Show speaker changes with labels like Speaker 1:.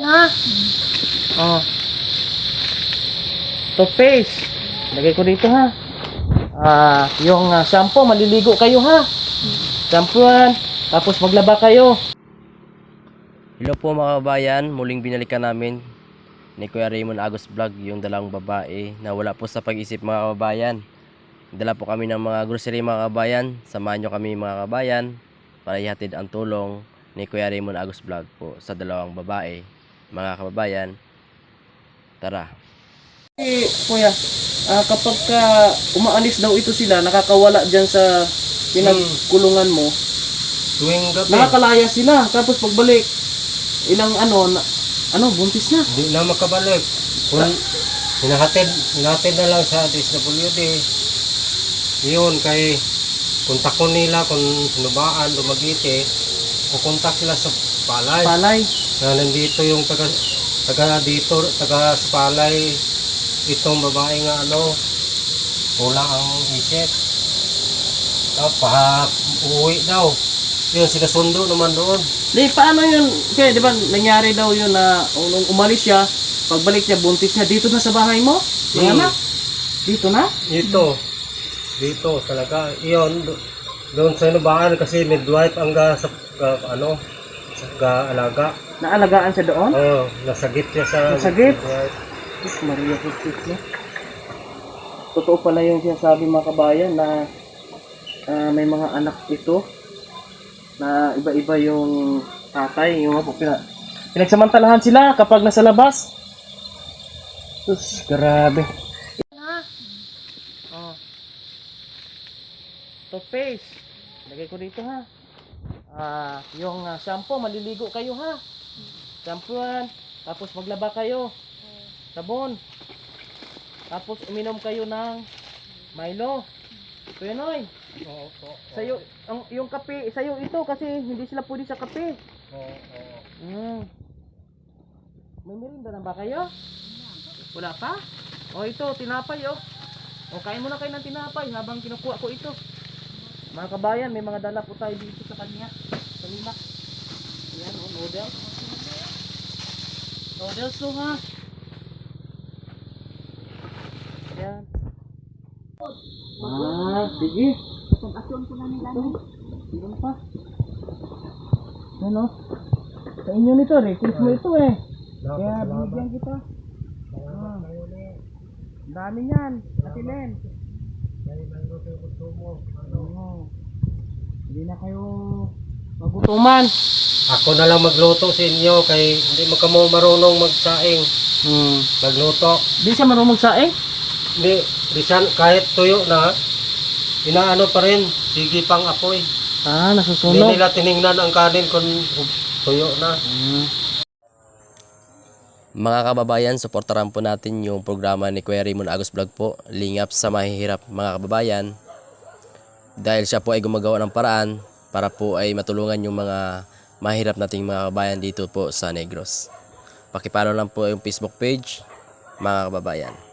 Speaker 1: Ha? Oh. Toothpaste. Lagay ko dito ha. Ah, yung ah, shampoo, maliligo kayo ha. Shampooan. Tapos maglaba kayo.
Speaker 2: Hello po mga kabayan, muling binalikan namin ni Kuya Raymond Agos Vlog yung dalawang babae na wala po sa pag-isip mga kabayan. Dala po kami ng mga grocery mga kabayan. Samahan nyo kami mga kabayan para ihatid ang tulong ni Kuya Raymond Agos Vlog po sa dalawang babae. Mga kababayan, tara.
Speaker 1: Eh, kuya, ah, kapag ka umaalis daw ito sila, nakakawala dyan sa pinagkulungan mo,
Speaker 3: Tuwing gabi,
Speaker 1: nakakalaya sila. Tapos pagbalik, ilang ano, na, ano, buntis na.
Speaker 3: hindi na makabalik. Kung hinahatid, hinahatid na lang sa DSWD, yun kay kontakon nila kung hinubaan, lumagiti, kukontak sila sa palay.
Speaker 1: Palay.
Speaker 3: Na nandito yung taga, taga dito, taga sa palay, itong babae nga ano, kulang ang isip. Tapos pa, uuwi daw. Yun, sinasundo naman doon.
Speaker 1: Di, paano yun? Kaya, di ba, nangyari daw yun na nung umalis siya, pagbalik niya, buntis niya, dito na sa bahay mo? Mga
Speaker 3: Hmm.
Speaker 1: Dito na?
Speaker 3: Ito, dito talaga. Iyon, do- doon sa inubaan kasi midwife ang sa, ga- ano, sa ga, alaga.
Speaker 1: Naalagaan siya doon?
Speaker 3: Oh, nasagip siya sa
Speaker 1: Nasagip? Diyos Maria Jesus no? Totoo pala yung sinasabi mga kabayan na ah, may mga anak ito na iba-iba yung tatay, yung mga pina, pinagsamantalahan sila kapag nasa labas. Sus, grabe. Oh. Toothpaste. Lagay ko dito ha. Ah, yung ah, shampoo, maliligo kayo ha. Shampooan. Tapos maglaba kayo. Sabon. Tapos uminom kayo ng Milo. Kuya Noy,
Speaker 3: Oo, oo,
Speaker 1: sa'yo, ang, yung kape, sa'yo ito kasi hindi sila pwede sa kape.
Speaker 3: oo, oo.
Speaker 1: Mm. May merinda na ba kayo? Wala pa? O ito, tinapay oh. O kain muna kayo ng tinapay habang kinukuha ko ito. Mga kabayan, may mga dala po tayo dito sa kanya. Sa lima. Ayan, oh, noodles. Noodles to ha. Ayan. Ah, sige.
Speaker 4: Pag-asyon ko na nila.
Speaker 1: Meron pa. Yan o. Sa inyo nito, request mo ito eh. Kaya binigyan kita. Ah. Dami niyan. Ate Len. Oo. Hindi na kayo magutuman.
Speaker 3: Ako na lang magluto sa inyo kay hindi mo kamo marunong magsaing.
Speaker 1: Hmm.
Speaker 3: Magluto.
Speaker 1: Di siya marunong magsaing?
Speaker 3: Hindi, bisan kahit tuyo na, inaano pa rin, sige pang apoy.
Speaker 1: Ah,
Speaker 3: Hindi
Speaker 1: nasusunog.
Speaker 3: nila tiningnan ang kanin kung tuyo na.
Speaker 1: Hmm.
Speaker 2: Mga kababayan, suportaran po natin yung programa ni Kuya Raymond Agos Vlog po, Lingap sa Mahihirap mga kababayan. Dahil siya po ay gumagawa ng paraan para po ay matulungan yung mga mahirap nating mga kababayan dito po sa Negros. Pakipalo lang po yung Facebook page, mga kababayan.